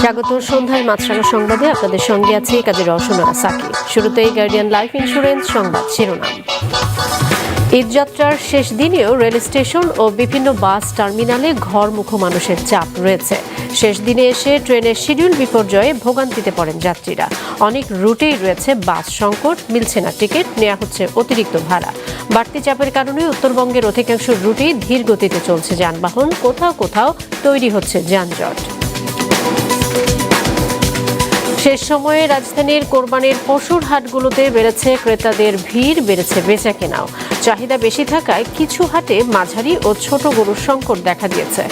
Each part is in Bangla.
স্বাগত সন্ধ্যায় মাছরাঙা সংবাদে। আপনাদের সঙ্গে আছে কাজী রসনা সাকি শুরুতেই গার্ডিয়ান লাইফ ইন্স্যুরেন্স সংবাদ শিরোনাম। ঈদযাত্রার শেষ দিনেও রেল স্টেশন ও বিভিন্ন বাস টার্মিনালে ঘরমুখো মানুষের চাপ রয়েছে। শেষ দিনে এসে ট্রেনের শিডিউল বিপর্যয়ে ভোগান্তিতে পড়েন যাত্রীরা। অনেক রুটেই রয়েছে বাস সংকট, মিলছে না টিকিট নেওয়া হচ্ছে অতিরিক্ত ভাড়া। বাড়তি চাপের কারণে উত্তরবঙ্গের অধিকাংশ রুটেই ধীর গতিতে চলছে যানবাহন। কোথাও কোথাও তৈরি হচ্ছে যানজট। শেষ সময়ে রাজধানীর কোরবানির পশুর হাটগুলোতে বেড়েছে ক্রেতাদের ভিড়, বেড়েছে বেচা কেনাও চাহিদা বেশি থাকায় কিছু হাটে মাঝারি ও ছোট গরুর সংকট দেখা দিয়েছে।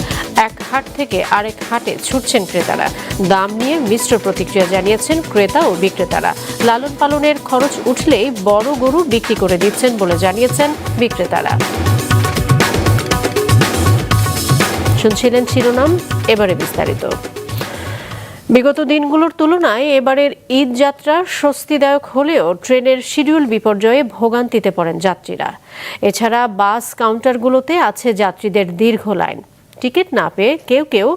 এক হাট থেকে আরেক হাটে ছুটছেন ক্রেতারা। দাম নিয়ে মিশ্র প্রতিক্রিয়া জানিয়েছেন ক্রেতা ও বিক্রেতারা। লালন পালনের খরচ উঠলেই বড় গরু বিক্রি করে দিচ্ছেন বলে জানিয়েছেন বিক্রেতারা। শুনছিলেন শিরোনাম, এবারে বিস্তারিত। বিগত দিনগুলোর তুলনায় এবারের ঈদ যাত্রা স্বস্তিদায়ক হলেও ট্রেনের শিডিউল বিপর্যয়ে ভোগান্তিতে পড়েন যাত্রীরা। এছাড়া বাস কাউন্টারগুলোতে আছে যাত্রীদের দীর্ঘ লাইন। টিকিট না পেয়ে কেউ কেউ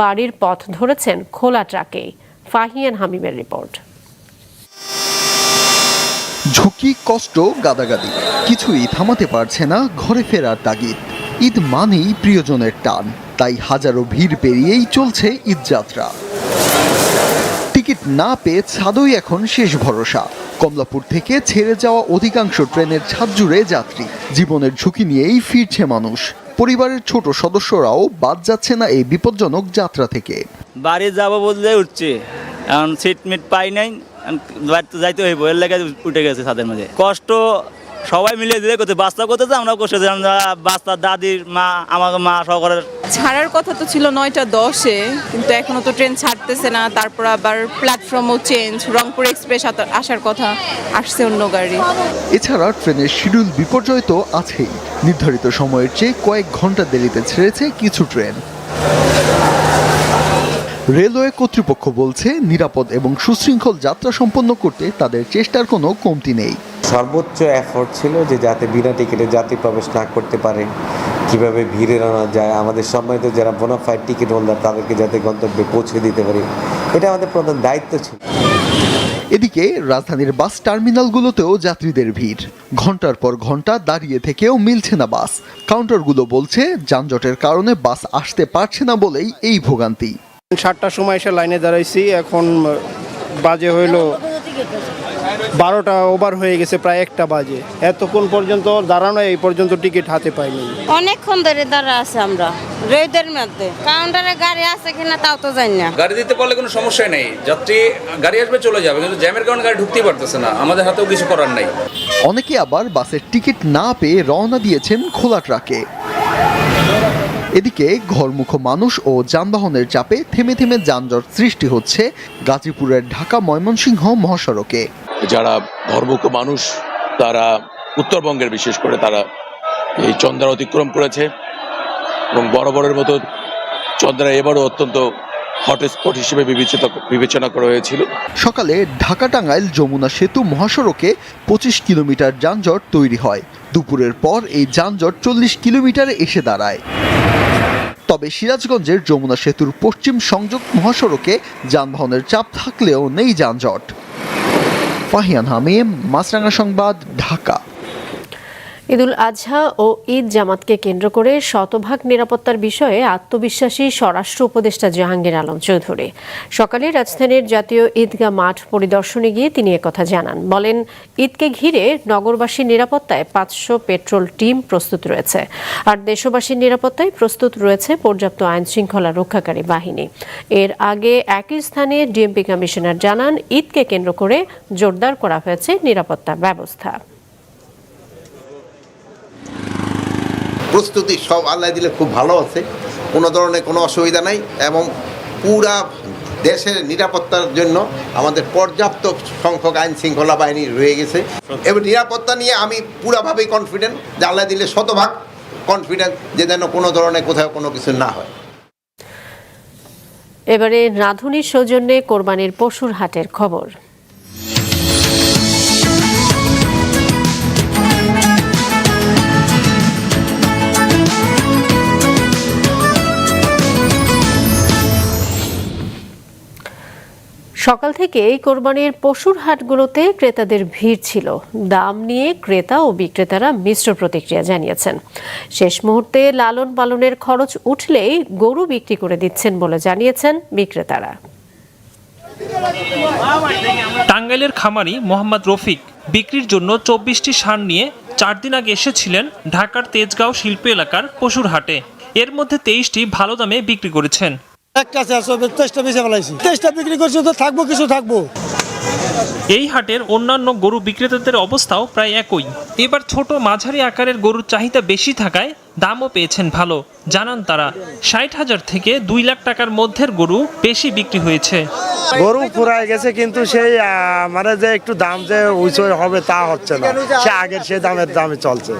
বাড়ির পথ ধরেছেন খোলা ট্রাকেই ফাহিয়ান হামিমের রিপোর্ট। ঝুঁকি, কষ্ট, গাদাগাদি, কিছুই থামাতে পারছে না ঘরে ফেরার তাগিদ। ঈদ মানেই প্রিয়জনের টান, তাই হাজারো ভিড় পেরিয়েই চলছে ঈদ যাত্রা। টিকিট না পেয়ে ছাদই এখন শেষ ভরসা। কমলাপুর থেকে ছেড়ে যাওয়া অধিকাংশ ট্রেনের ছাদ জুড়ে যাত্রী। জীবনের ঝুঁকি নিয়েই ফিরছে মানুষ। পরিবারের ছোট সদস্যরাও বাদ যাচ্ছে না এই বিপজ্জনক যাত্রা থেকে। বাড়ি যাব বললে উঠছে। এখন সিট মিট পাই নাই। যাইতে হইব। এর লাগে উঠে গেছে ছাদের মাঝে। কষ্ট সবাই মিলে দিলে করতে বাচ্চা করতেছে আমরা কষ্ট আমরা বাচ্চার দাদির মা আমাকে মা সহকারের ছাড়ার কথা তো ছিল নয়টা দশে কিন্তু এখনও তো ট্রেন ছাড়তেছে না। তারপর আবার প্ল্যাটফর্মও চেঞ্জ রংপুর এক্সপ্রেস আত- আসার কথা আসছে অন্য গাড়ি। এছাড়া ট্রেনের শিডিউল বিপর্যয় তো আছেই। নির্ধারিত সময়ের চেয়ে কয়েক ঘণ্টা দেরিতে ছেড়েছে কিছু ট্রেন। রেলওয়ে কর্তৃপক্ষ বলছে নিরাপদ এবং সুশৃঙ্খল যাত্রা সম্পন্ন করতে তাদের চেষ্টার কোনো কমতি নেই। সর্বোচ্চ এফোর্ট ছিল যে যাতে বিনা টিকিটে যাত্রী প্রবেশ না করতে পারে কীভাবে ভিড়ে আনা যায়। আমাদের সম্মানিত যারা বোনাফাইড টিকিট হোল্ডার তাদেরকে যাতে গন্তব্যে পৌঁছে দিতে পারি। এটা আমাদের প্রধান দায়িত্ব ছিল। এদিকে রাজধানীর বাস টার্মিনালগুলোতেও যাত্রীদের ভিড়। ঘণ্টার পর ঘণ্টা দাঁড়িয়ে থেকেও মিলছে না বাস। কাউন্টারগুলো বলছে যানজটের কারণে বাস আসতে পারছে না বলেই এই ভোগান্তি। সাতটার সময় এসে লাইনে দাঁড়াইছি এখন বাজে হইল বারোটা ওভার হয়ে গেছে প্রায় একটা বাজে। এতক্ষণ পর্যন্ত দাঁড়ানো এই পর্যন্ত টিকিট হাতে পাইনি। অনেকক্ষণ ধরে দাঁড়া আছে আমরা রোদের মধ্যে। কাউন্টারে গাড়ি আছে কিনা তাও তো জানি না। গাড়ি দিতে পারলে কোনো সমস্যা নেই। যাত্রী গাড়ি আসবে চলে যাবে কিন্তু জ্যামের কারণে গাড়ি ঢুকতেই পারতেছে না। আমাদের হাতেও কিছু করার নাই। অনেকে আবার বাসের টিকিট না পেয়ে রওনা দিয়েছেন খোলা ট্রাকে। এদিকে ঘরমুখ মানুষ ও যানবাহনের চাপে থেমে থেমে যানজট সৃষ্টি হচ্ছে গাজীপুরের ঢাকা ময়মনসিংহ মহাসড়কে। যারা ধর্মক মানুষ, তারা উত্তরবঙ্গের বিশেষ করে তারা এই চন্দ্রা অতিক্রম করেছে এবং বরাবরের মতো চন্দ্রা এবারও অত্যন্ত হটস্পট হিসেবে বিবেচিত, বিবেচনা করা হয়েছিল। সকালে ঢাকা টাঙ্গাইল যমুনা সেতু মহাসড়কে পঁচিশ কিলোমিটার যানজট তৈরি হয়। দুপুরের পর এই যানজট চল্লিশ কিলোমিটারে এসে দাঁড়ায়। তবে সিরাজগঞ্জের যমুনা সেতুর পশ্চিম সংযোগ মহাসড়কে যানবাহনের চাপ থাকলেও নেই যানজট। ফাহিয়ান হামিম মাছরাঙ্গা সংবাদ ঢাকা। ঈদুল আজহা ও ঈদ জামাতকে কেন্দ্র করে শতভাগ নিরাপত্তার বিষয়ে আত্মবিশ্বাসী স্বরাষ্ট্র উপদেষ্টা জাহাঙ্গীর আলম চৌধুরী। সকালে রাজধানীর জাতীয় ঈদগাহ মাঠ পরিদর্শনে গিয়ে তিনি একথা জানান। বলেন, ঈদকে ঘিরে নগরবাসীর নিরাপত্তায় পাঁচশো পেট্রোল টিম প্রস্তুত রয়েছে। আর দেশবাসীর নিরাপত্তায় প্রস্তুত রয়েছে পর্যাপ্ত আইন শৃঙ্খলা রক্ষাকারী বাহিনী। এর আগে একই স্থানে ডিএমপি কমিশনার জানান, ঈদকে কেন্দ্র করে জোরদার করা হয়েছে নিরাপত্তা ব্যবস্থা। প্রস্তুতি সব আল্লাহ দিলে খুব ভালো আছে। কোনো ধরনের কোনো অসুবিধা নাই এবং পুরা দেশের নিরাপত্তার জন্য আমাদের পর্যাপ্ত সংখ্যক আইন শৃঙ্খলা বাহিনী রয়ে গেছে। এবং নিরাপত্তা নিয়ে আমি পুরাভাবেই কনফিডেন্ট যে আল্লাহ দিলে শতভাগ কনফিডেন্স যে যেন কোনো ধরনের কোথাও কোনো কিছু না হয়। এবারে রাঁধুনির সৌজন্যে কোরবানির পশুর হাটের খবর। সকাল থেকেই কোরবানির পশুর হাটগুলোতে ক্রেতাদের ভিড় ছিল। দাম নিয়ে ক্রেতা ও বিক্রেতারা মিশ্র প্রতিক্রিয়া জানিয়েছেন। শেষ মুহূর্তে লালন পালনের খরচ উঠলেই গরু বিক্রি করে দিচ্ছেন বলে জানিয়েছেন বিক্রেতারা। টাঙ্গাইলের খামারি মোহাম্মদ রফিক বিক্রির জন্য চব্বিশটি সার নিয়ে চার দিন আগে এসেছিলেন ঢাকার তেজগাঁও শিল্প এলাকার পশুর হাটে। এর মধ্যে তেইশটি ভালো দামে বিক্রি করেছেন। একটা চারশো তেইশটা বেঁচে ফেলাইছি। তেইশটা বিক্রি করছি তো থাকব কিছু থাকব। এই হাটের অন্যান্য গরু বিক্রেতাদের অবস্থাও প্রায় একই। এবার ছোট মাঝারি আকারের গরুর চাহিদা বেশি থাকায় দামও পেয়েছেন ভালো। জানান তারা ষাট হাজার থেকে দুই লাখ টাকার মধ্যের গরু বেশি বিক্রি হয়েছে। গরু পুরাই গেছে কিন্তু সেই আহ, মানে যে একটু দাম যে উঁচু হবে তা হচ্ছে না। সে আগের সে দামের দামে চলছে।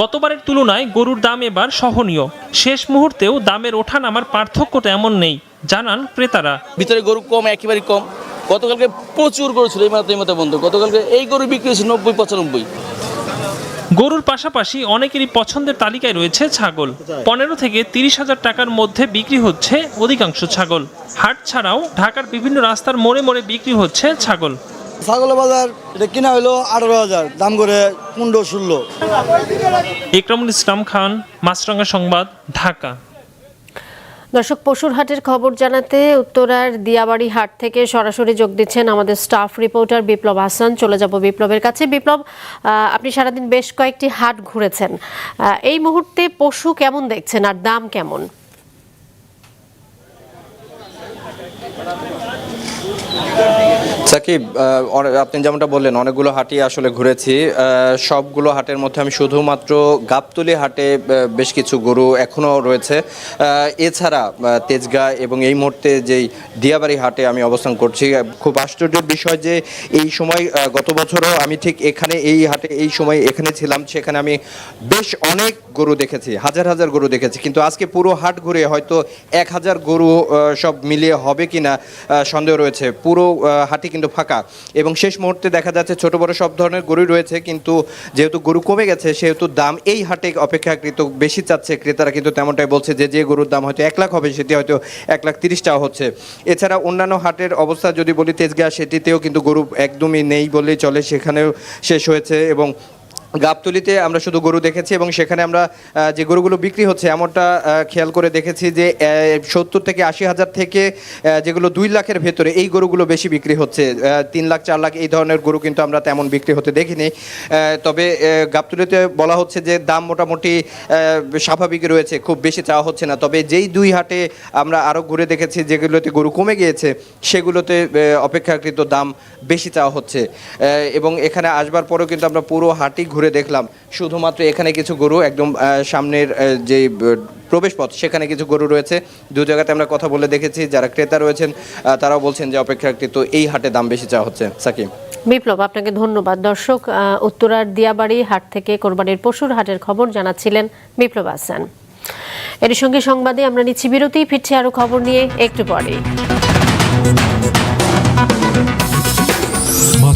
গতবারের তুলনায় গরুর দাম এবার সহনীয়। শেষ মুহূর্তেও দামের ওঠা নামার পার্থক্যটা এমন নেই জানান ক্রেতারা। ভিতরে গরু কম একেবারে কম। গতকালকে প্রচুর গরু ছিল এই মাত্র এই মাত্র বন্ধ। গতকালকে এই গরু বিক্রি হয়েছে নব্বই পঁচানব্বই। গরুর পাশাপাশি অনেকেরই পছন্দের তালিকায় রয়েছে ছাগল। পনেরো থেকে তিরিশ হাজার টাকার মধ্যে বিক্রি হচ্ছে অধিকাংশ ছাগল। হাট ছাড়াও ঢাকার বিভিন্ন রাস্তার মোড়ে মোড়ে বিক্রি হচ্ছে ছাগল। ছাগলের বাজার এটা কিনা হলো আঠারো হাজার দাম করে পনেরো ষোলো। ইকরামুল ইসলাম খান মাছরাঙ্গা সংবাদ ঢাকা। দর্শক পশুর হাটের খবর জানাতে উত্তরার দিয়াবাড়ি হাট থেকে সরাসরি যোগ দিচ্ছেন আমাদের স্টাফ রিপোর্টার বিপ্লব হাসান। চলে যাব বিপ্লবের কাছে। বিপ্লব আপনি সারাদিন বেশ কয়েকটি হাট ঘুরেছেন। এই মুহূর্তে পশু কেমন দেখছেন আর দাম কেমন? সাকিব আপনি যেমনটা বললেন, অনেকগুলো হাটই আসলে ঘুরেছি। সবগুলো হাটের মধ্যে আমি শুধুমাত্র গাবতলি হাটে বেশ কিছু গরু এখনও রয়েছে। এছাড়া তেজগাঁ এবং এই মুহূর্তে যেই দিয়াবাড়ি হাটে আমি অবস্থান করছি খুব আশ্চর্যের বিষয় যে এই সময় গত বছরও আমি ঠিক এখানে এই হাটে, এই সময় এখানে ছিলাম, সেখানে আমি বেশ অনেক গরু দেখেছি, হাজার হাজার গরু দেখেছি। কিন্তু আজকে পুরো হাট ঘুরে হয়তো এক হাজার গরু সব মিলিয়ে হবে কিনা সন্দেহ রয়েছে। পুরো হাটই কিন্তু ফাঁকা। এবং শেষ মুহূর্তে দেখা যাচ্ছে ছোট বড় সব ধরনের গরু রয়েছে, কিন্তু যেহেতু গরু কমে গেছে, সেহেতু দাম এই হাটে অপেক্ষাকৃত বেশি চাচ্ছে। ক্রেতারা কিন্তু তেমনটাই বলছে যে যে গরুর দাম হয়তো এক লাখ হবে, সেটি হয়তো এক লাখ তিরিশ টাকা হচ্ছে। এছাড়া অন্যান্য হাটের অবস্থা যদি বলি তেজগাঁ সেটিতেও কিন্তু গরু একদমই নেই বললেই চলে, সেখানেও শেষ হয়েছে এবং গাবতলিতে আমরা শুধু গরু দেখেছি এবং সেখানে আমরা যে গরুগুলো বিক্রি হচ্ছে এমনটা খেয়াল করে দেখেছি যে সত্তর থেকে আশি হাজার থেকে যেগুলো দুই লাখের ভেতরে এই গরুগুলো বেশি বিক্রি হচ্ছে। তিন লাখ, চার লাখ এই ধরনের গরু কিন্তু আমরা তেমন বিক্রি হতে দেখিনি। তবে গাবতলিতে বলা হচ্ছে যে দাম মোটামুটি স্বাভাবিক রয়েছে, খুব বেশি চাওয়া হচ্ছে না। তবে যেই দুই হাটে আমরা আরও ঘুরে দেখেছি যেগুলোতে গরু কমে গিয়েছে, সেগুলোতে অপেক্ষাকৃত দাম বেশি চাওয়া হচ্ছে। এবং এখানে আসবার পরেও কিন্তু আমরা পুরো হাটই ঘুরে দেখলাম। শুধুমাত্র এখানে কিছু গরু একদম সামনের যে প্রবেশপথ, সেখানে কিছু গরু রয়েছে। দু জায়গাতে আমরা কথা বলে দেখেছি, যারা ক্রেতা রয়েছেন তারাও বলছেন যে অপেক্ষাকৃত এই হাটে দাম বেশি চাওয়া হচ্ছে। সাকিম বিপ্লব, আপনাকে ধন্যবাদ। দর্শক উত্তরার দিয়াবাড়ি হাট থেকে কোরবানির পশুর হাটের খবর জানাচ্ছিলেন বিপ্লব আসান এর সঙ্গে সংবাদে আমরা নিচ্ছি বিরতি, ফিরছি আরও খবর নিয়ে, একটু পরে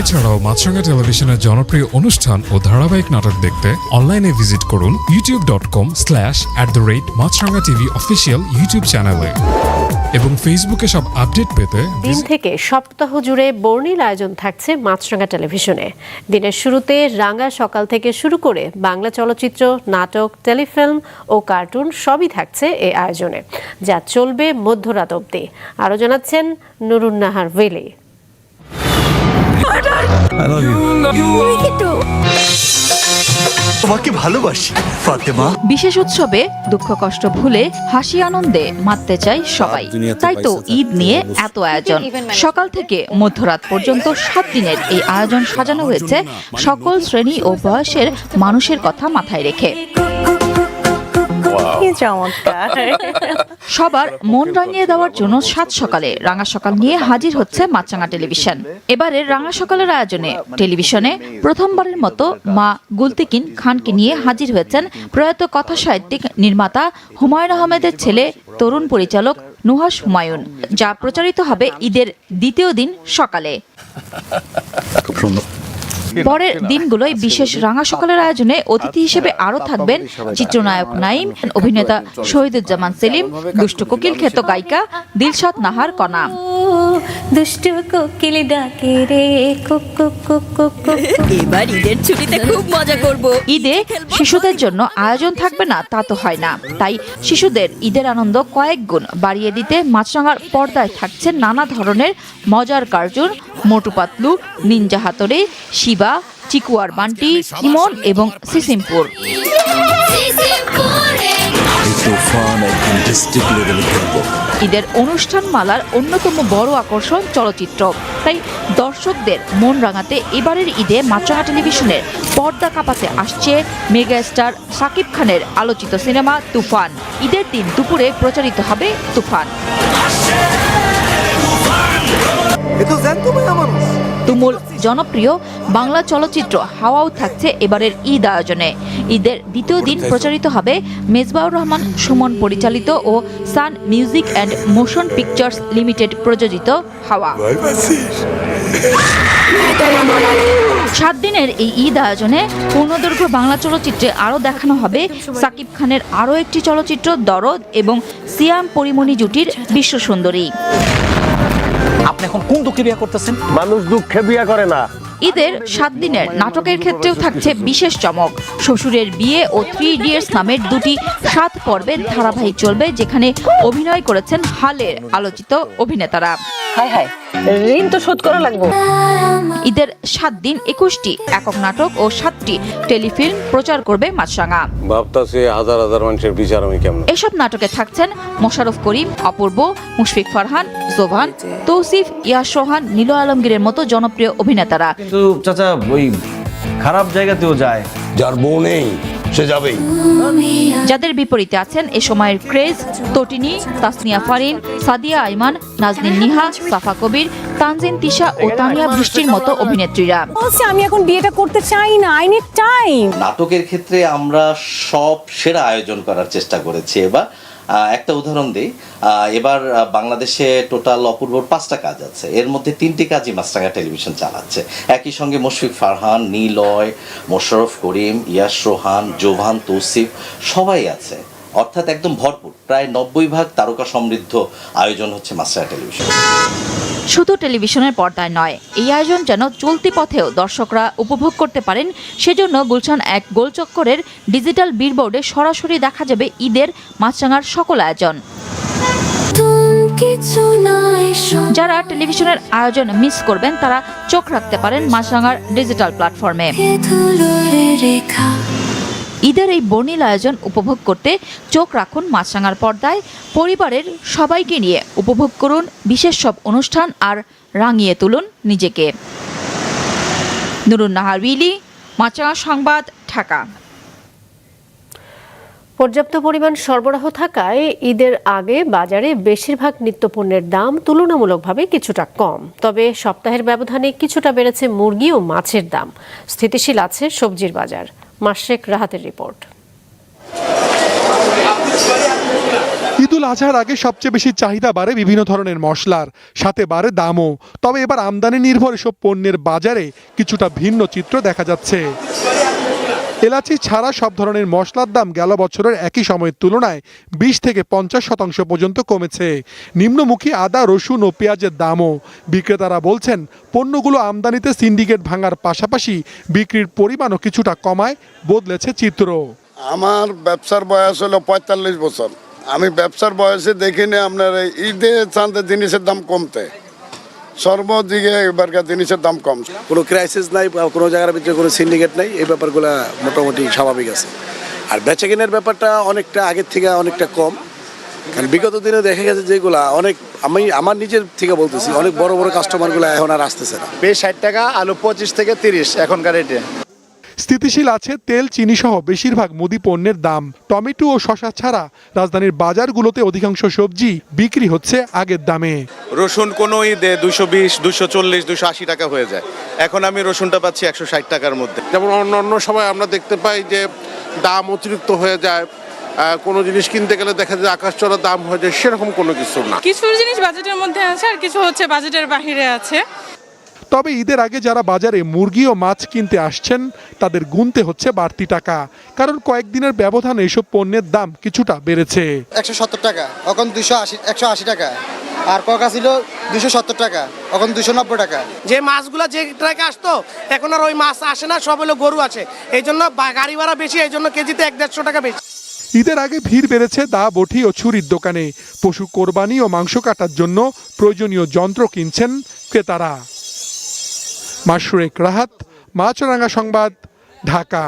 এছাড়াও মাছরাঙা টেলিভিশনের জনপ্রিয় অনুষ্ঠান ও ধারাবাহিক নাটক দেখতে অনলাইনে ভিজিট করুন YouTube dot com slash at the rate Maasranga TV official YouTube চ্যানেলে এবং ফেসবুকে সব আপডেট পেতে দিন থেকে সপ্তাহ জুড়ে বর্ণিল আয়োজন থাকছে মাছরাঙা টেলিভিশনে। দিনের শুরুতে রাঙা সকাল থেকে শুরু করে বাংলা চলচ্চিত্র নাটক টেলিফিল্ম ও কার্টুন সবই থাকছে এই আয়োজনে। যা চলবে মধ্যরাত অবধি। আরও জানাচ্ছেন নুরুন্নাহার তোমাকে ভালোবাসি ফাতেমা। বিশেষ উৎসবে দুঃখ কষ্ট ভুলে হাসি আনন্দে মাততে চাই সবাই। তাই তো ঈদ নিয়ে এত আয়োজন। সকাল থেকে মধ্যরাত পর্যন্ত সাত দিনের এই আয়োজন সাজানো হয়েছে। সকল শ্রেণি ও বয়সের মানুষের কথা মাথায় রেখে। সবার মন রাঙিয়ে দেওয়ার জন্য সাত সকালে রাঙা সকাল নিয়ে হাজির হচ্ছে মাছরাঙা টেলিভিশন। এবারে রাঙা সকালের আয়োজনে টেলিভিশনে প্রথমবারের মতো মা গুলতিকিন খানকে নিয়ে হাজির হয়েছেন প্রয়াত কথা সাহিত্যিক নির্মাতা হুমায়ুন আহমেদের ছেলে তরুণ পরিচালক নুহাস হুমায়ুন যা প্রচারিত হবে ঈদের দ্বিতীয় দিন সকালে। পরের দিনগুলোয় বিশেষ রাঙা সকালের আয়োজনে অতিথি হিসেবে আরও থাকবেন চিত্রনায়ক নাইম অভিনেতা শহীদুজ্জামান সেলিম দুষ্টু কোকিল খ্যাত গায়িকা দিলশাদ নাহার দুষ্টু কোকিল ডাকে রে কুক কুক কুক কুক কুক এবার ঈদের ছুটিতে খুব মজা করব। ঈদে শিশুদের জন্য আয়োজন থাকবে না তা তো হয় না। তাই শিশুদের ঈদের আনন্দ কয়েক গুণ বাড়িয়ে দিতে মাছরাঙার পর্দায় থাকছে নানা ধরনের মজার cartoon Motu Patlu, ninja Hattori, Shiva, চিকুয়ার Bunty, ইমন এবং সিসিমপুর। ঈদের অনুষ্ঠান মালার অন্যতম বড় আকর্ষণ চলচ্চিত্র। তাই দর্শকদের মন রাঙাতে এবারের ঈদে মাছরাঙা টেলিভিশনের পর্দা কাঁপাতে আসছে মেগা স্টার সাকিব খানের আলোচিত সিনেমা তুফান। ঈদের দিন দুপুরে প্রচারিত হবে তুফান। তুমুল জনপ্রিয় বাংলা চলচ্চিত্র হাওয়াও থাকছে এবারের ঈদ আয়োজনে। ঈদের দ্বিতীয় দিন প্রচারিত হবে মেজবাউর রহমান সুমন পরিচালিত ও Sun Music and Motion Pictures Limited প্রযোজিত হাওয়া। সাত দিনের এই ঈদ আয়োজনে পূর্ণদৈর্ঘ্য বাংলা চলচ্চিত্রে আরও দেখানো হবে সাকিব খানের আরও একটি চলচ্চিত্র দরদ এবং সিয়াম পরিমণি জুটির বিশ্ব সুন্দরী। আপনি এখন কোন দুঃখে বিয়ে করতেছেন? মানুষ দুঃখে বিয়ে করে না। ঈদের সাত দিনের নাটকের ক্ষেত্রেও থাকছে বিশেষ চমক। শ্বশুরের বিয়ে ও থ্রি ইডিয়টস নামের দুটি সাত পর্বের ধারাবাহিক চলবে যেখানে অভিনয় করেছেন হালের আলোচিত অভিনেতারা। হাই হাই। ঋণ তো শোধ করা লাগবো। ঈদের সাত দিন একুশটি একক নাটক ও সাতটি টেলিফিল্ম প্রচার করবে মাছরাঙা। ভাবতাছে হাজার হাজার মানুষের বিচার আমি কেমন? এসব নাটকে থাকছেন মোশাররফ করিম অপূর্ব মুশফিক ফারহান জোভান তৌসিফ ইয়াস সোহান নীল আলমগীরের মতো জনপ্রিয় অভিনেতারা। কিন্তু চাচা ওই খারাপ জায়গাতেও যায়। যার বউ নেই। সে যাবেই। যাদের বিপরীতে আছেন এ সময়ের ক্রেজ তটিনি তাসনিয়া ফারিন সাদিয়া আইমান নাজনীন নিহা সাফা কবির তানজিন তিশা ও তানিয়া বৃষ্টির মতো অভিনেত্রীরা। বলছে আমি এখন বিয়েটা করতে চাই না আই নিড টাইম নাটকের ক্ষেত্রে আমরা সব সেরা আয়োজন করার চেষ্টা করেছি এবার। একটা উদাহরণ দিই। এবার বাংলাদেশে টোটাল অপূর্ব পাঁচটা কাজ আছে। এর মধ্যে তিনটি কাজই মাছরাঙা টেলিভিশন চালাচ্ছে। একই সঙ্গে মুশফিক ফারহান, নীলয়, মোশাররফ করিম, ইয়াস রোহান, জোভান, তৌসিফ সবাই আছে। অর্থাৎ একদম ভরপুর। প্রায় নব্বই ভাগ তারকা সমৃদ্ধ আয়োজন হচ্ছে মাছরাঙা টেলিভিশন। শুধু টেলিভিশনের পর্দায় নয় এই আয়োজন যেন চলতি পথেও দর্শকরা উপভোগ করতে পারেন সেজন্য গুলশান এক গোলচক্করের ডিজিটাল বিলবোর্ডে সরাসরি দেখা যাবে ঈদের মাছরাঙার সকল আয়োজন। যারা টেলিভিশনের আয়োজন মিস করবেন তারা চোখ রাখতে পারেন মাছরাঙার ডিজিটাল প্ল্যাটফর্মে। ঈদের এই বর্ণিল আয়োজন উপভোগ করতে চোখ রাখুন মাছরাঙার পর্দায়। পরিবারের সবাইকে নিয়ে উপভোগ করুন বিশেষ সব অনুষ্ঠান আর রাঙিয়ে তুলুন নিজেকে। নুরুন নাহার উইলি, মাছরাঙা সংবাদ, ঢাকা। পর্যাপ্ত পরিমাণ সরবরাহ থাকায় ঈদের আগে বাজারে বেশিরভাগ নিত্যপণ্যের দাম তুলনামূলকভাবে কিছুটা কম। তবে সপ্তাহের ব্যবধানে কিছুটা বেড়েছে মুরগি ও মাছের দাম। স্থিতিশীল আছে সবজির বাজার। মাসেক রাহাতের রিপোর্ট। ঈদুল আজহার আগে সবচেয়ে বেশি চাহিদা বাড়ে বিভিন্ন ধরনের মশলার, সাথে বাড়ে দামও। তবে এবার আমদানি নির্ভর এসব পণ্যের বাজারে কিছুটা ভিন্ন চিত্র দেখা যাচ্ছে। এলাচি ছাড়া সব ধরনের মশলার দাম গেল বছরের একই সময়ের তুলনায় বিশ থেকে পঞ্চাশ শতাংশ পর্যন্ত কমেছে। নিম্নমুখী আদা, রসুন ও পেঁয়াজের দামও। বিক্রেতারা বলছেন, পণ্যগুলো আমদানিতে সিন্ডিকেট ভাঙার পাশাপাশি বিক্রির পরিমাণও কিছুটা কমায়, বদলেছে চিত্র। আমার ব্যবসার বয়স হলো পঁয়তাল্লিশ বছর। আমি ব্যবসার বয়সে দেখিনি আপনার ঈদে চাঁদের জিনিসের দাম কমতে। সর্বদিকে এবারকার জিনিসের দাম কম। কোনো ক্রাইসিস নাই বা কোনো জায়গার ভিতরে কোনো সিন্ডিকেট নাই এই ব্যাপারগুলো মোটামুটি স্বাভাবিক আছে। আর বেচা কেনার ব্যাপারটা অনেকটা আগের থেকে অনেকটা কম। কারণ বিগত দিনে দেখা গেছে যেগুলা অনেক আমি আমার নিজের থেকে বলতেছি অনেক বড় বড় কাস্টমারগুলো এখন আর আসতেছে না। বেশ ষাট টাকা আলু পঁচিশ থেকে তিরিশ এখনকার রেটে স্থিতিশীল আছে তেল চিনি সহ বেশিরভাগ মুদি পণ্যের দাম। টমেটো ও শশা ছাড়া রাজধানীর বাজারগুলোতে অধিকাংশ সবজি বিক্রি হচ্ছে আগের দামে। রসুন কোনো ঈদে দুশো বিশ দুশো চল্লিশ দুশো আশি টাকা হয়ে যায়। এখন আমি রসুনটা পাচ্ছি একশো ষাট টাকার মধ্যে। যেমন অন্য অন্য সময় আমরা দেখতে পাই যে দাম অতিরিক্ত হয়ে যায়। কোনো জিনিস কিনতে গেলে দেখা যায় আকাশ চড়া দাম হয়ে যায় সেরকম কোনো কিছু না। কিছু জিনিস বাজেটের মধ্যে আছে আর কিছু হচ্ছে বাজেটের বাহিরে আছে। তবে ঈদের আগে যারা বাজারে মুরগি ও মাছ কিনতে আসছেন তাদের গুনতে হচ্ছে বাড়তি টাকা। কারণ কয়েকদিনের ব্যবধানে এসব পণ্যের দাম কিছুটা বেড়েছে। একশো সত্তর টাকা এখন দুশো আশি একশো আশি টাকা। আর ককা ছিল দুশো সত্তর টাকা এখন দুশো নব্বই টাকা। যে মাছগুলো যে ট্রাকে আসতো এখন আর ওই মাছ আসে না সব হলো গরু আছে। এই জন্য বা- গাড়ি ভাড়া বেশি এই জন্য কেজিতে এক দেড়শো টাকা বেশি। ঈদের আগে ভিড় বেড়েছে দা বটি ও ছুরির দোকানে। পশু কোরবানি ও মাংস কাটার জন্য প্রয়োজনীয় যন্ত্র কিনছেন ক্রেতারা। মাসুরেক রাহাত মাছরাঙ্গা সংবাদ ঢাকা।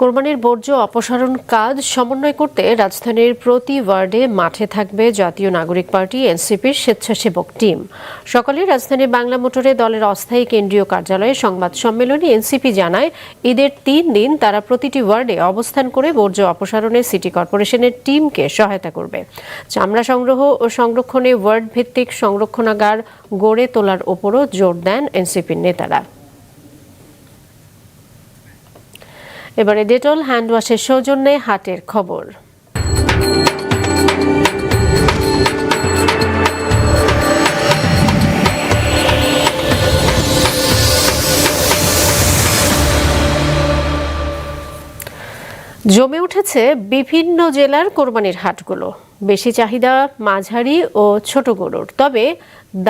কোরবানির বর্জ্য অপসারণ কাজ সমন্বয় করতে রাজধানীর প্রতি ওয়ার্ডে মাঠে থাকবে জাতীয় নাগরিক পার্টি, এনসিপির স্বেচ্ছাসেবক টিম। সকালে রাজধানীর বাংলা মোটরে দলের অস্থায়ী কেন্দ্রীয় কার্যালয়ে সংবাদ সম্মেলনে এনসিপি জানায়, ঈদের তিন দিন তারা প্রতিটি ওয়ার্ডে অবস্থান করে বর্জ্য অপসারণে সিটি কর্পোরেশনের টিমকে সহায়তা করবে। চামড়া সংগ্রহ ও সংরক্ষণে ওয়ার্ড ভিত্তিক সংরক্ষণাগার গড়ে তোলার ওপরও জোর দেন এনসিপির নেতারা। এবারে ডেটল হ্যান্ড ওয়াশের সৌজন্যে হাটের খবর। জমে উঠেছে বিভিন্ন জেলার কোরবানির হাটগুলো। বেশি চাহিদা মাঝারি ও ছোট গরুর। তবে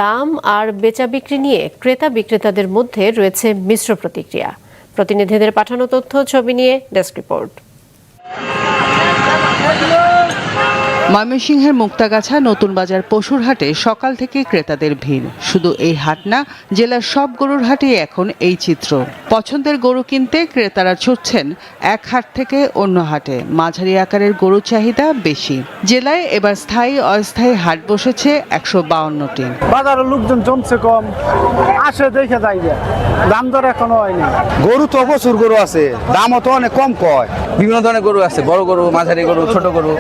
দাম আর বেচা বিক্রি নিয়ে ক্রেতা বিক্রেতাদের মধ্যে রয়েছে মিশ্র প্রতিক্রিয়া। প্রতিনিধিদের পাঠানো তথ্য ছবি নিয়ে ডেস্ক রিপোর্ট। ময়মনসিংহের মুক্তাগাছা নতুন বাজার পশুর হাটে সকাল থেকে ক্রেতাদের ভিড়। শুধু এই হাট না জেলার সব গরুর হাটেই এখন এই চিত্র। পছন্দের গরু কিনতে ক্রেতারা ছুটছেন এক হাট থেকে অন্য হাটে। মাঝারি আকারের গরুর চাহিদা বেশি। জেলায় এবার স্থায়ী অস্থায়ী হাট বসেছে একশো বাউন্নটি। বাজারের লোকজন জমছে কম। আসে দেখে যাই যে। দাম দর এখনও হয়নি। গরু তো প্রচুর গরু আছে দামও তো অনেক কম কয়। বিভিন্ন ধরনের গরু আছে বড় গরু মাঝারি গরু ছোট গরু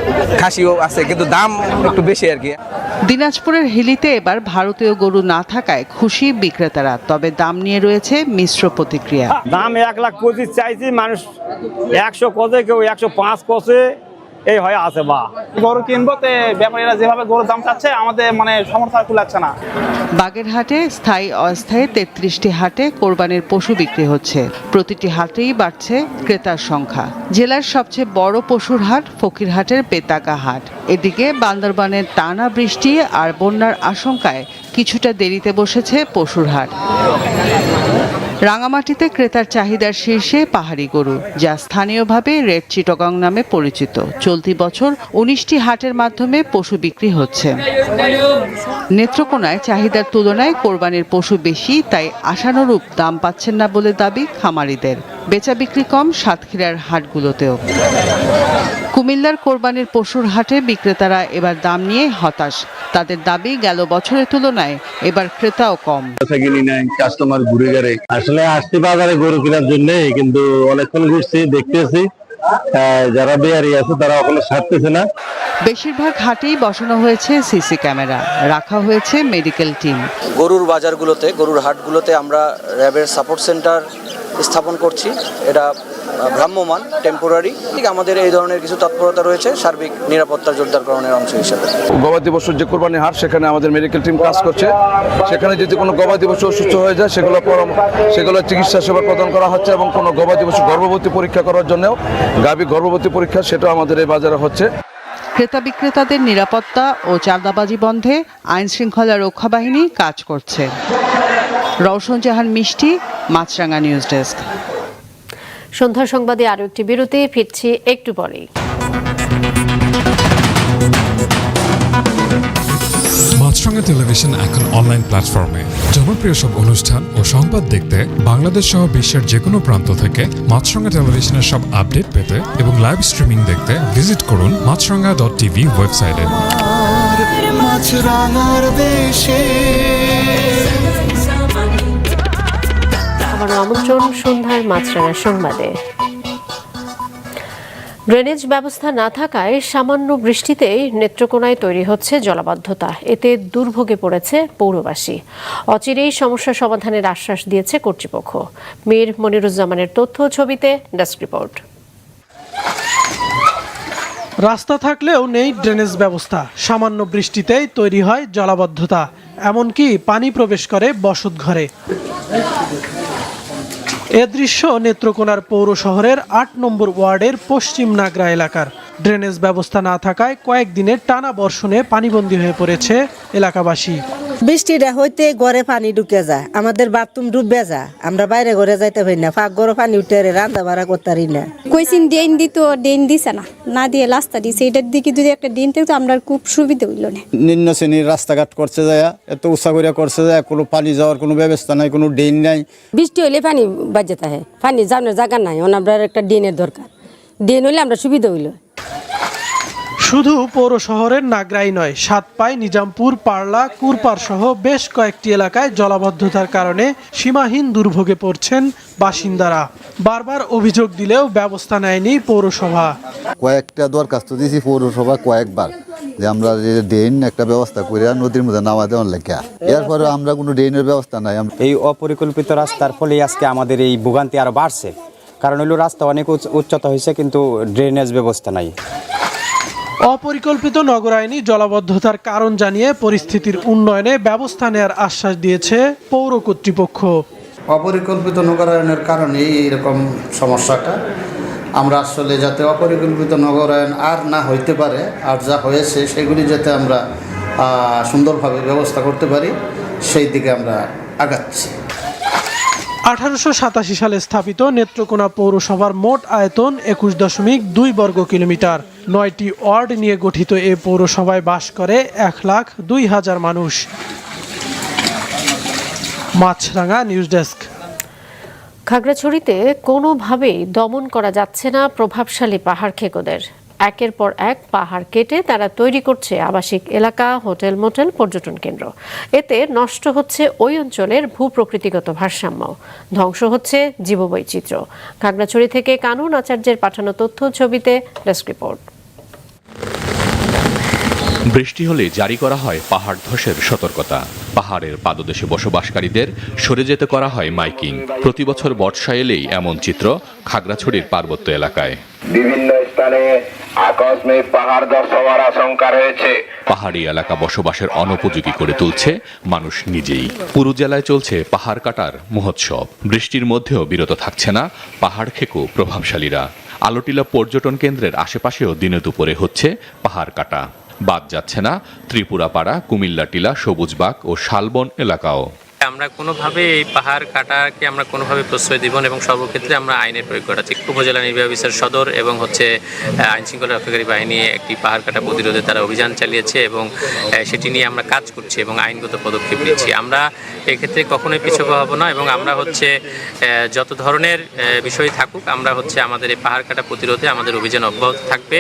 খাসিও আছে কিন্তু দাম একটু বেশি আর কি। দিনাজপুরের হিলিতে এবার ভারতীয় গরু না থাকায় খুশি বিক্রেতারা তবে দাম নিয়ে রয়েছে মিশ্র প্রতিক্রিয়া। দাম এক লাখ পঁচিশ চাইছি মানুষ একশো কষে কেউ একশো পাঁচ কষে। এই হয় আছে বা গরু কিনবো তে ব্যাপারীরা যেভাবে গরুর দাম চাচ্ছে আমাদের মানে সমর্থন কুলাচ্ছে না। বাগেরহাটে স্থায়ী অস্থায়ী তেত্রিশটি হাটে কোরবানির পশু বিক্রি হচ্ছে। প্রতিটি হাটেই বাড়ছে ক্রেতার সংখ্যা। জেলার সবচেয়ে বড় পশুর হাট ফকিরহাটের পেতাকা হাট। এদিকে বান্দরবানের টানা বৃষ্টি আর বন্যার আশঙ্কায় কিছুটা দেরিতে বসেছে পশুর হাট। রাঙামাটিতে ক্রেতার চাহিদার শীর্ষে পাহাড়ি গরু, যা স্থানীয়ভাবে রেড চিটগাং নামে পরিচিত। চলতি বছর উনিশটি হাটের মাধ্যমে পশু বিক্রি হচ্ছে। নেত্রকোনায় চাহিদার তুলনায় কোরবানির পশু বেশি, তাই আশানুরূপ দাম পাচ্ছেন না বলে দাবি খামারিদের। বেচা বিক্রি কম সাতক্ষীরার হাটগুলোতেও। কুমিল্লার কোরবানির পশুর হাটে বিক্রেতারা এবার দাম নিয়ে হতাশ। তাদের দাবি গেল বছরের তুলনায় এবার ক্রেতাও কম। কাস্টমার ঘুরে গেলে আসলে আসতে বাজারে গরু কেনার জন্য কিন্তু অনেকক্ষণ ঘুরছি দেখতেছি যারা বেয়ারি আছে তারা ওখানে ছাড়তেছে না। বেশিরভাগ হাটেই বসানো হয়েছে সিসি ক্যামেরা রাখা হয়েছে মেডিকেল টিম। গরুর বাজারগুলোতে গরুর হাটগুলোতে আমরা র্যাবের সাপোর্ট সেন্টার স্থাপন করছি। এটা ভ্রাম্যমান টেম্পোরারি ঠিক আমাদের এই ধরনের কিছু তৎপরতা রয়েছে সার্বিক নিরাপত্তা জোরদারকরণের অংশ হিসেবে। গবাদি পশুর যে কোরবানির হাট সেখানে আমাদের মেডিকেল টিম কাজ করছে। সেখানে যদি কোনো গবাদি পশু অসুস্থ হয়ে যায় সেগুলো পরম- সেগুলো চিকিৎসা সেবা প্রদান করা হচ্ছে এবং কোনো গবাদি পশু গর্ভবতী পরীক্ষা করার জন্যও গাভী গর্ভবতী পরীক্ষা সেটাও আমাদের এই বাজারে হচ্ছে। ক্রেতা বিক্রেতাদের নিরাপত্তা ও চাঁদাবাজি বন্ধে আইন শৃঙ্খলা রক্ষা বাহিনী কাজ করছে। রওশন জাহান মিষ্টি মাছরাঙ্গা নিউজ ডেস্ক। সন্ধ্যা সংবাদে আরও একটি বিরতি ফিরছি একটু পরেই। মাছরাঙা টেলিভিশন এখন অনলাইন প্ল্যাটফর্মে। জনপ্রিয় সব অনুষ্ঠান ও সংবাদ দেখতে বাংলাদেশ সহ বিশ্বের যে কোনো প্রান্ত থেকে মাছরাঙা টেলিভিশনের সব আপডেট পেতে এবং লাইভ স্ট্রিমিং দেখতে ভিজিট করুন মাছরাঙা ডট টিভি ওয়েবসাইটে। মাছরাঙার দেশে। আবার আমন্ত্রণ সন্ধ্যার মাছরাঙা সংবাদে। ড্রেনেজ ব্যবস্থা না থাকায় সামান্য বৃষ্টিতেই নেত্রকোনায় তৈরি হচ্ছে জলাবদ্ধতা। এতে দুর্ভোগে পড়েছে পৌরবাসী। অচিরেই সমস্যা সমাধানের আশ্বাস দিয়েছে কর্তৃপক্ষ। মীর মনিরুজ্জামানের তথ্য ছবিতে ডেস্ক রিপোর্ট। রাস্তা থাকলেও নেই ড্রেনেজ ব্যবস্থা। সামান্য বৃষ্টিতেই তৈরি হয় জলাবদ্ধতা। এমনকি পানি প্রবেশ করে বসত ঘরে এ দৃশ্য নেত্রকোনার পৌর শহরের আট নম্বর ওয়ার্ডের পশ্চিম নাগরা এলাকার। ড্রেনেজ ব্যবস্থা না থাকায় কয়েকদিনের টানা বর্ষণে পানিবন্দী হয়ে পড়েছে এলাকাবাসী। বৃষ্টিটা হইতে ঘরে পানি ঢুকে যায় আমাদের বাথরুম ডুবে যায় আমরা বাইরে ঘরে যাইতে পারি না ফাঁক ঘরে পানি উঠে রান্না বাড়া করতে পারি না। কইসিন ডেন দিত ডেন দিছে না না দিয়ে রাস্তা দিছে এটার দিকে যদি একটা ডেন থাকতো আমরা খুব সুবিধা হইল না। নিম্ন শ্রেণির রাস্তাঘাট করছে যায় এত উৎসাহ করে করছে যায় কোনো পানি যাওয়ার কোনো ব্যবস্থা নাই কোনো ড্রেন নাই। বৃষ্টি হইলে পানি বাজে থাকে পানি যাওয়ার জায়গা নাই আমরা একটা ড্রেনের দরকার। ড্রেন হইলে আমরা সুবিধা হইল। শুধু পৌর শহরের নাগরাই নয় সাতপাই নিজামপুর পারলা কুরপার সহ বেশ কয়েকটি এলাকায় জলাবদ্ধতার কারণে সীমাহীন দুর্ভোগে পড়ছেন বাসিন্দারা। বারবার অভিযোগ দিলেও ব্যবস্থা নেয়নি পৌরসভা। কয়েকটা দরখাস্ত দিয়েছি পৌরসভা কয়েকবার যে আমরা যে ড্রেন একটা ব্যবস্থা করি আর নদীর মধ্যে নামা দেওয়ার লেখা। এরপরে আমরা কোনো ড্রেনের ব্যবস্থা নাই। এই অপরিকল্পিত রাস্তার ফলে আজকে আমাদের এই ভোগান্তি আরও বাড়ছে। কারণ হলো রাস্তা অনেক উচ্চ- উচ্চতা হয়েছে কিন্তু ড্রেনেজ ব্যবস্থা নাই। অপরিকল্পিত নগরায়নী জলাবদ্ধতার কারণ জানিয়ে পরিস্থিতির উন্নয়নে ব্যবস্থা নেওয়ার আশ্বাস দিয়েছে পৌর কর্তৃপক্ষ। অপরিকল্পিত নগরায়নের কারণে এইরকম সমস্যাটা। আমরা আসলে যাতে অপরিকল্পিত নগরায়ন আর না হইতে পারে, আর যা হয়েছে সেগুলি যাতে আমরা সুন্দরভাবে ব্যবস্থা করতে পারি, সেই দিকে আমরা আগাচ্ছি। আঠারোশো সাতাশি সালে স্থাপিত নেত্রকোনা পৌরসভার মোট আয়তন একুশ দশমিক দুই বর্গ কিলোমিটার। নয়টি ওয়ার্ড নিয়ে গঠিত এ পৌরসভায় বাস করে এক লাখ দুই হাজার মানুষ। Maasranga news desk. খাগড়াছড়িতে কোনোভাবেই দমন করা যাচ্ছে না প্রভাবশালী পাহাড় খেকোদের। একের পর এক পাহাড় কেটে তারা তৈরি করছে আবাসিক এলাকা, হোটেল, মোটেল, পর্যটন কেন্দ্র। এতে নষ্ট হচ্ছে ওই অঞ্চলের ভূপ্রকৃতিগত ভারসাম্য। ধ্বংস হচ্ছে জীববৈচিত্র্য। খাগড়াছড়ি থেকে কানুন আচার্যের পাঠানো তথ্য ছবিতে ডেস্ক রিপোর্ট। বৃষ্টি হলে জারি করা হয় পাহাড় ধসের সতর্কতা। পাহাড়ের পাদদেশে বসবাসকারীদের সরে যেতে করা হয় মাইকিং। প্রতি বছর বর্ষা এলেই এমন চিত্র খাগড়াছড়ির পার্বত্য এলাকায়। বিভিন্ন স্থানে আকস্মিক পাহাড় ধস হওয়ার আশঙ্কা রয়েছে। পাহাড়ি এলাকা বসবাসের অনুপযোগী করে তুলছে মানুষ নিজেই। পুরু জেলায় চলছে পাহাড় কাটার মহোৎসব। বৃষ্টির মধ্যেও বিরত থাকছে না পাহাড় খেকো প্রভাবশালীরা। আলোটিলা পর্যটন কেন্দ্রের আশেপাশেও দিনে দুপুরে হচ্ছে পাহাড় কাটা। বাদ যাচ্ছে না ত্রিপুরাপাড়া কুমিল্লা টিলা সবুজবাগ ও শালবন এলাকাও। আমরা কোনোভাবে এই পাহাড় কাটাকে আমরা কোনোভাবে প্রশ্রয় দিব এবং সর্বক্ষেত্রে আমরা আইনের প্রয়োগ করাচ্ছি উপজেলা নির্বাহী অফিসার সদর এবং হচ্ছে আইন শৃঙ্খলা রক্ষাকারী বাহিনী একটি পাহাড় কাটা প্রতিরোধে তারা অভিযান চালিয়েছে এবং সেটি নিয়ে আমরা কাজ করছি এবং আইনগত পদক্ষেপ নিচ্ছি। আমরা এক্ষেত্রে কখনোই পিছপা হব না এবং আমরা হচ্ছে যত ধরনের বিষয় থাকুক, আমরা হচ্ছে আমাদের এই পাহাড় কাটা প্রতিরোধে আমাদের অভিযান অব্যাহত থাকবে।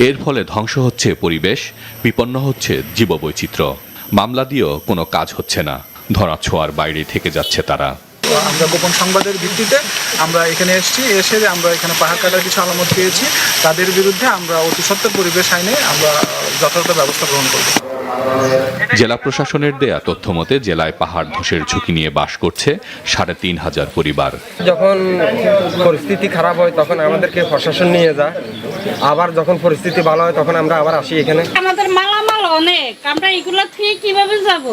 এর ফলে ধ্বংস হচ্ছে পরিবেশ, বিপন্ন হচ্ছে জীববৈচিত্র্য। মামলা দিয়েও কোনো কাজ হচ্ছে না। ধরা ছোঁয়ার বাইরে থেকে যাচ্ছে তারা। আমরা গোপন সংবাদের ভিত্তিতে আমরা এখানে এসেছি এসে যে আমরা এখানে পাহাড় কাটার কিছু আলামত পেয়েছি তাদের বিরুদ্ধে আমরা অতি সত্ত্বর পরিবেশ আইনে আমরা যথাযথ ব্যবস্থা গ্রহণ করব। জেলা প্রশাসনের দেয়া তথ্য মতে জেলায় পাহাড় ধসের ঝুঁকি নিয়ে বাস করছে সাড়ে তিন হাজার পরিবার। যখন পরিস্থিতি খারাপ হয় তখন আমাদেরকে প্রশাসন নিয়ে যায় আবার যখন পরিস্থিতি ভালো হয় তখন আমরা আবার আসি এখানে। আমাদের মালামাল অনেক। আমরা এগুলো থেকে কীভাবে যাব?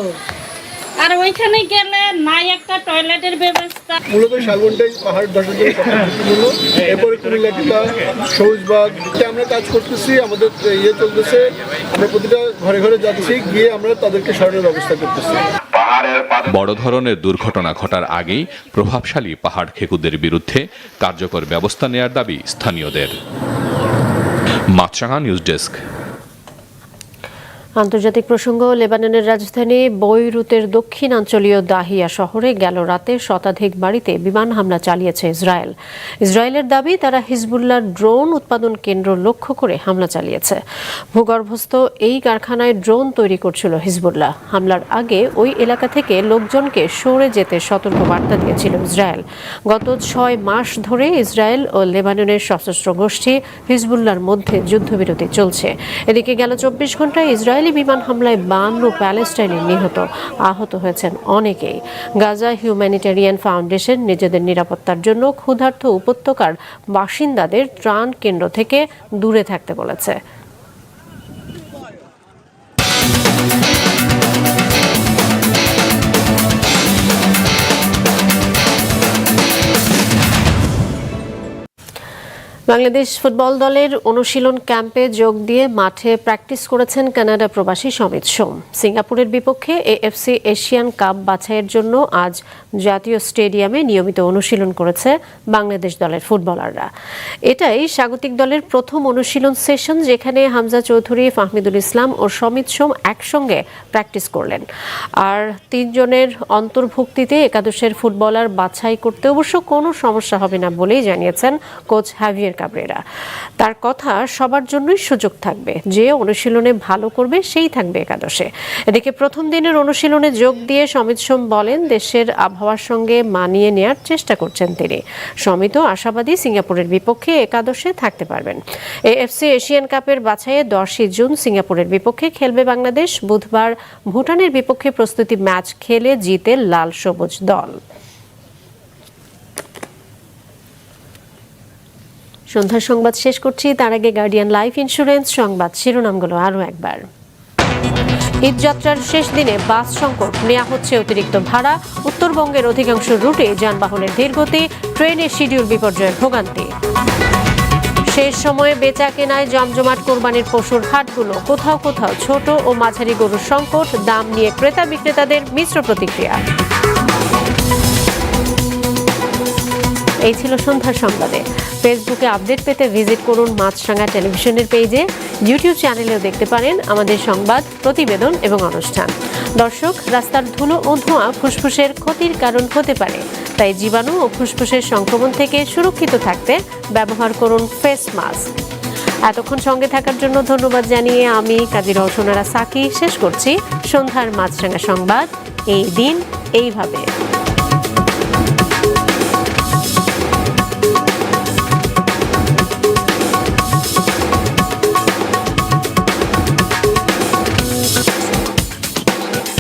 আর ওইখানে গেলে নাই একটা টয়লেটের ব্যবস্থা। মূলত শালবনটাই পাহাড় এরপরে কুমিল্লাটিলা সবুজবাগ আমরা কাজ করতেছি আমাদের ইয়ে চলতেছে। আমরা প্রতিটা ঘরে ঘরে যাচ্ছি গিয়ে আমরা তাদেরকে সরানোর ব্যবস্থা করতেছি। বড় ধরনের দুর্ঘটনা ঘটার আগেই প্রভাবশালী পাহাড় খেকুদের বিরুদ্ধে কার্যকর ব্যবস্থা নেয়ার দাবি স্থানীয়দের। Maasranga news desk. আন্তর্জাতিক প্রসঙ্গ, লেবাননের রাজধানী বৈরুতের দক্ষিণাঞ্চলীয় দাহিয়া শহরে গেল রাতে শতাধিক বাড়িতে বিমান হামলা চালিয়েছে ইসরায়েল। ইসরায়েলের দাবি, তারা হিজবুল্লাহর ড্রোন উৎপাদন কেন্দ্র লক্ষ্য করে হামলা চালিয়েছে। ভূগর্ভস্থ এই কারখানায় ড্রোন তৈরি করছিল হিজবুল্লাহ। হামলার আগে ওই এলাকা থেকে লোকজনকে সরে যেতে সতর্ক বার্তা দিয়েছিল ইসরায়েল। গত ছয় মাস ধরে ইসরায়েল ও লেবাননের সশস্ত্র গোষ্ঠী হিজবুল্লাহর মধ্যে যুদ্ধবিরতি চলছে। এদিকে গেল চব্বিশ ঘন্টায় ইসরায়েলি বিমান হামলায় বান্ন প্যালেস্টাইনি নিহত, আহত হয়েছেন অনেকেই। গাজা হিউম্যানিটেরিয়ান ফাউন্ডেশন নিজেদের নিরাপত্তার জন্য ক্ষুধার্ত উপত্যকার বাসিন্দাদের ত্রাণ কেন্দ্র থেকে দূরে থাকতে বলেছে। বাংলাদেশ ফুটবল দলের অনুশীলন ক্যাম্পে যোগ দিয়ে মাঠে প্র্যাকটিস করেছেন কানাডা প্রবাসী সমিত সোম। সিঙ্গাপুরের বিপক্ষে এএফসি এশিয়ান কাপ বাছাইয়ের জন্য আজ জাতীয় স্টেডিয়ামে নিয়মিত অনুশীলন করেছে বাংলাদেশ দলের ফুটবলাররা। এটাই স্বাগতিক দলের প্রথম অনুশীলন সেশন যেখানে হামজা চৌধুরী, ফাহমিদুল ইসলাম ও সমিত সোম একসঙ্গে প্র্যাকটিস করলেন। আর তিনজনের অন্তর্ভুক্তিতে একাদশের ফুটবলার বাছাই করতে অবশ্য কোনো সমস্যা হবে না বলেই জানিয়েছেন কোচ হ্যাভিয়ার কাবরেরা তার কথা সবার জন্যই সুযোগ থাকবে। যে অনুশীলনে ভালো করবে, সেই থাকবে একাদশে। এদিকে প্রথম দিনের অনুশীলনে যোগ দিয়ে সমিত সোম বলেন, দেশের আবহাওয়ার সঙ্গে মানিয়ে নেয়ার চেষ্টা করছেন তিনি। সমিত আশাবাদী সিঙ্গাপুরের বিপক্ষে একাদশে থাকতে পারবেন। এএফসি এশিয়ান কাপের বাছাইয়ে দশই জুন সিঙ্গাপুরের বিপক্ষে খেলবে বাংলাদেশ। বুধবার ভুটানের বিপক্ষে প্রস্তুতি ম্যাচ খেলে জিতে লাল সবুজ দল। সন্ধ্যার সংবাদ শেষ করছি। তার আগে গার্ডিয়ান লাইফ ইন্স্যুরেন্স সংবাদ শিরোনামগুলো আরও একবার। ঈদযাত্রার শেষ দিনে বাস সংকট নেওয়া হচ্ছে অতিরিক্ত ভাড়া। উত্তরবঙ্গের অধিকাংশ রুটে যানবাহনের ধীরগতি, ট্রেনের শিডিউল বিপর্যয়ের ভোগান্তি। শেষ সময়ে বেচা কেনায় জমজমাট কোরবানির পশুর হাটগুলো, কোথাও কোথাও ছোট ও মাঝারি গরুর সংকট, দাম নিয়ে ক্রেতা বিক্রেতাদের মিশ্র প্রতিক্রিয়া। এই ছিল সন্ধ্যার সংবাদে। ফেসবুকে আপডেট পেতে ভিজিট করুন মাছরাঙা টেলিভিশনের পেজে ইউটিউব চ্যানেলেও দেখতে পারেন আমাদের সংবাদ, প্রতিবেদন এবং অনুষ্ঠান। দর্শক, রাস্তার ধুলো ও ধোঁয়া ফুসফুসের ক্ষতির কারণ হতে পারে। তাই জীবাণু ও ফুসফুসের সংক্রমণ থেকে সুরক্ষিত থাকতে ব্যবহার করুন ফেস মাস্ক এতক্ষণ সঙ্গে থাকার জন্য ধন্যবাদ জানিয়ে আমি কাজী রওশনারা সাকি শেষ করছি সন্ধ্যার মাছরাঙা সংবাদ। এই দিন এইভাবে।